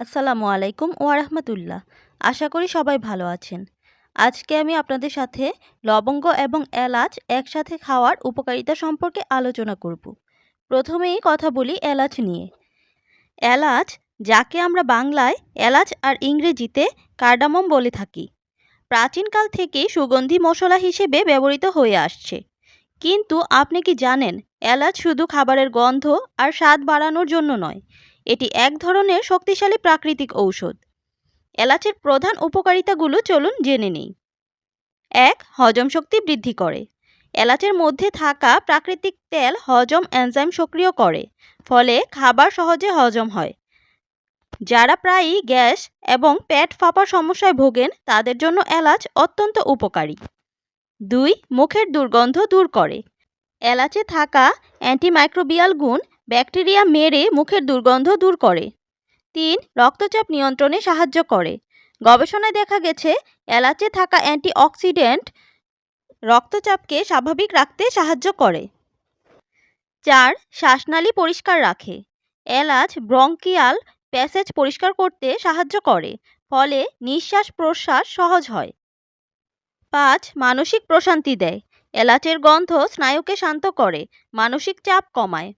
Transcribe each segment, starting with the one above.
আসসালামু আলাইকুম ওয়া রাহমাতুল্লাহ আশা করি সবাই ভালো আছেন। আজকে আমি আপনাদের সাথে লবঙ্গ এবং এলাচ একসাথে খাওয়ার উপকারিতা সম্পর্কে আলোচনা করব। প্রথমেই কথা বলি এলাচ নিয়ে। এলাচ, যাকে আমরা বাংলায় এলাচ আর ইংরেজিতে কার্ডামম বলে থাকি, প্রাচীনকাল থেকেই সুগন্ধি মশলা হিসেবে ব্যবহৃত হয়ে আসছে। কিন্তু আপনি কি জানেন, এলাচ শুধু খাবারের গন্ধ আর স্বাদ বাড়ানোর জন্য নয় এটি এক ধরনের শক্তিশালী প্রাকৃতিক ঔষধ। এলাচের প্রধান উপকারিতাগুলো চলুন জেনে নিই। এক, হজম শক্তি বৃদ্ধি করে। এলাচের মধ্যে থাকা প্রাকৃতিক তেল হজম এনজাইম সক্রিয় করে, ফলে খাবার সহজে হজম হয়। যারা প্রায়ই গ্যাস এবং পেট ফাঁপার সমস্যায় ভোগেন, তাদের জন্য এলাচ অত্যন্ত উপকারী। দুই, মুখের দুর্গন্ধ দূর করে। এলাচে থাকা অ্যান্টিমাইক্রোবিয়াল গুণ ব্যাকটেরিয়া মেরে মুখের দুর্গন্ধ দূর করে। তিন, রক্তচাপ নিয়ন্ত্রণে সাহায্য করে। গবেষণায় দেখা গেছে, এলাচে থাকা অ্যান্টিঅক্সিডেন্ট রক্তচাপকে স্বাভাবিক রাখতে সাহায্য করে। চার, শ্বাসনালী পরিষ্কার রাখে। এলাচ ব্রঙ্কিয়াল প্যাসেজ পরিষ্কার করতে সাহায্য করে, ফলে নিঃশ্বাস প্রশ্বাস সহজ হয়। পাঁচ, মানসিক প্রশান্তি দেয়। এলাচের গন্ধ স্নায়ুকে শান্ত করে, মানসিক চাপ কমায়।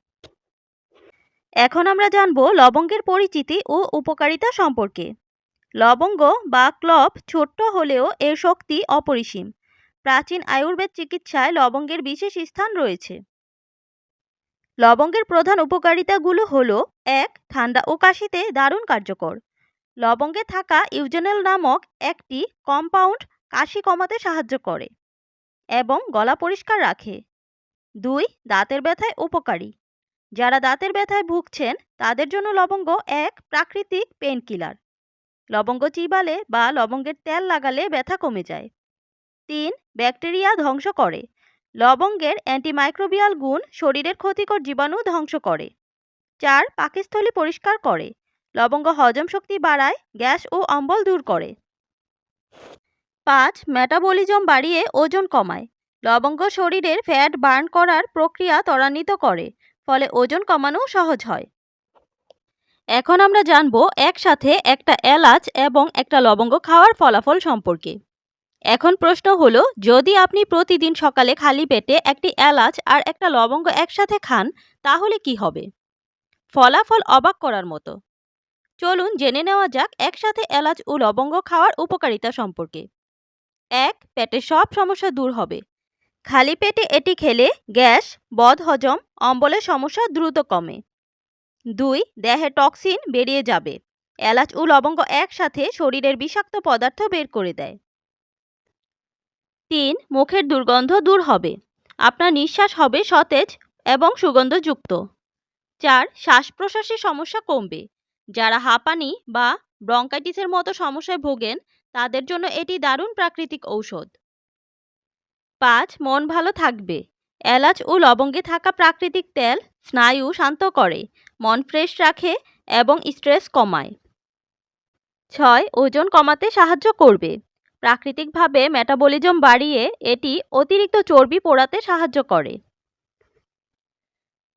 এখন আমরা জানব লবঙ্গের পরিচিতি ও উপকারিতা সম্পর্কে। লবঙ্গ বা ক্লভ ছোট্ট হলেও এর শক্তি অপরিসীম। প্রাচীন আয়ুর্বেদ চিকিৎসায় লবঙ্গের বিশেষ স্থান রয়েছে। লবঙ্গের প্রধান উপকারিতাগুলো হলো, এক, ঠান্ডা ও কাশিতে দারুণ কার্যকর। লবঙ্গে থাকা ইউজেনেল নামক একটি কম্পাউন্ড কাশি কমাতে সাহায্য করে এবং গলা পরিষ্কার রাখে। দুই, দাঁতের ব্যথায় উপকারী। যারা দাঁতের ব্যথায় ভুগছেন, তাদের জন্য লবঙ্গ এক প্রাকৃতিক পেন কিলার লবঙ্গ চিবালে বা লবঙ্গের তেল লাগালে ব্যথা কমে যায়। তিন, ব্যাকটেরিয়া ধ্বংস করে। লবঙ্গের অ্যান্টিমাইক্রোবিয়াল গুণ শরীরের ক্ষতিকর জীবাণু ধ্বংস করে। চার, পাকস্থলী পরিষ্কার করে। লবঙ্গ হজম শক্তি বাড়ায়, গ্যাস ও অম্বল দূর করে। পাঁচ মেটাবলিজম বাড়িয়ে ওজন কমায়। লবঙ্গ শরীরের ফ্যাট বার্ন করার প্রক্রিয়া ত্বরান্বিত করে। ফলে ওজন কমানো সহজ হয়। এখন আমরা জানব একসাথে একটা এলাচ এবং একটা লবঙ্গ খাওয়ার ফলাফল সম্পর্কে। এখন প্রশ্ন হলো, যদি আপনি প্রতিদিন সকালে খালি পেটে একটি এলাচ আর একটা লবঙ্গ একসাথে খান, তাহলে কি হবে? ফলাফল অবাক করার মতো। চলুন জেনে নেওয়া যাক একসাথে এলাচ ও লবঙ্গ খাওয়ার উপকারিতা সম্পর্কে। এক পেটের সব সমস্যা দূর হবে। খালি পেটে এটি খেলে গ্যাস বদহজম অম্বলের সমস্যা দ্রুত কমে। দুই, দেহে টক্সিন বেরিয়ে যাবে। এলাচ ও লবঙ্গ একসাথে শরীরের বিষাক্ত পদার্থ বের করে দেয়। তিন, মুখের দুর্গন্ধ দূর হবে। আপনার নিঃশ্বাস হবে সতেজ এবং সুগন্ধযুক্ত। চার শ্বাস প্রশ্বাসের সমস্যা কমবে। যারা হাঁপানি বা ব্রঙ্কাইটিসের মতো সমস্যায় ভোগেন, তাদের জন্য এটি দারুণ প্রাকৃতিক ঔষধ। পাঁচ, মন ভালো থাকবে। এলাচ ও লবঙ্গে থাকা প্রাকৃতিক তেল স্নায়ু শান্ত করে, মন ফ্রেশ রাখে এবং স্ট্রেস কমায়। ছয়, ওজন কমাতে সাহায্য করবে। প্রাকৃতিকভাবে মেটাবলিজম বাড়িয়ে এটি অতিরিক্ত চর্বি পোড়াতে সাহায্য করে।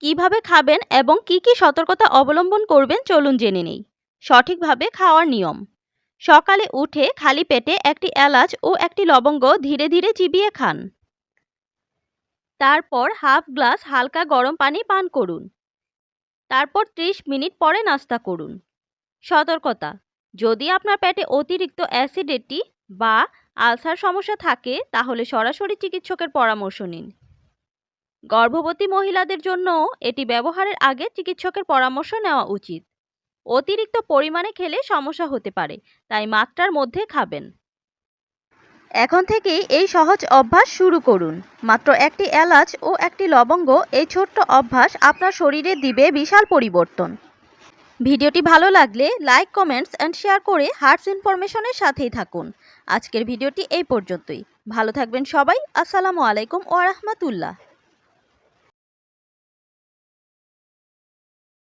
কীভাবে খাবেন এবং কি কি সতর্কতা অবলম্বন করবেন চলুন জেনে নেই। সঠিকভাবে খাওয়ার নিয়ম। সকালে উঠে খালি পেটে একটি এলাচ ও একটি লবঙ্গ ধীরে ধীরে চিবিয়ে খান। তারপর হাফ গ্লাস হালকা গরম পানি পান করুন। তারপর ত্রিশ মিনিট পরে নাস্তা করুন। সতর্কতা, যদি আপনার পেটে অতিরিক্ত অ্যাসিডিটি বা আলসার সমস্যা থাকে, তাহলে সরাসরি চিকিৎসকের পরামর্শ নিন। গর্ভবতী মহিলাদের জন্য এটি ব্যবহারের আগে চিকিৎসকের পরামর্শ নেওয়া উচিত। অতিরিক্ত পরিমাণে খেলে সমস্যা হতে পারে, তাই মাত্রার মধ্যে খাবেন। এখন থেকেই এই সহজ অভ্যাস শুরু করুন। মাত্র একটি এলাচ ও একটি লবঙ্গ এই ছোট্ট অভ্যাস আপনার শরীরে দিবে বিশাল পরিবর্তন। ভিডিওটি ভালো লাগলে লাইক, কমেন্টস অ্যান্ড শেয়ার করে হার্টস ইনফরমেশনের সাথেই থাকুন। আজকের ভিডিওটি এই পর্যন্তই। ভালো থাকবেন সবাই। আসসালামু আলাইকুম ওয়া রাহমাতুল্লাহ।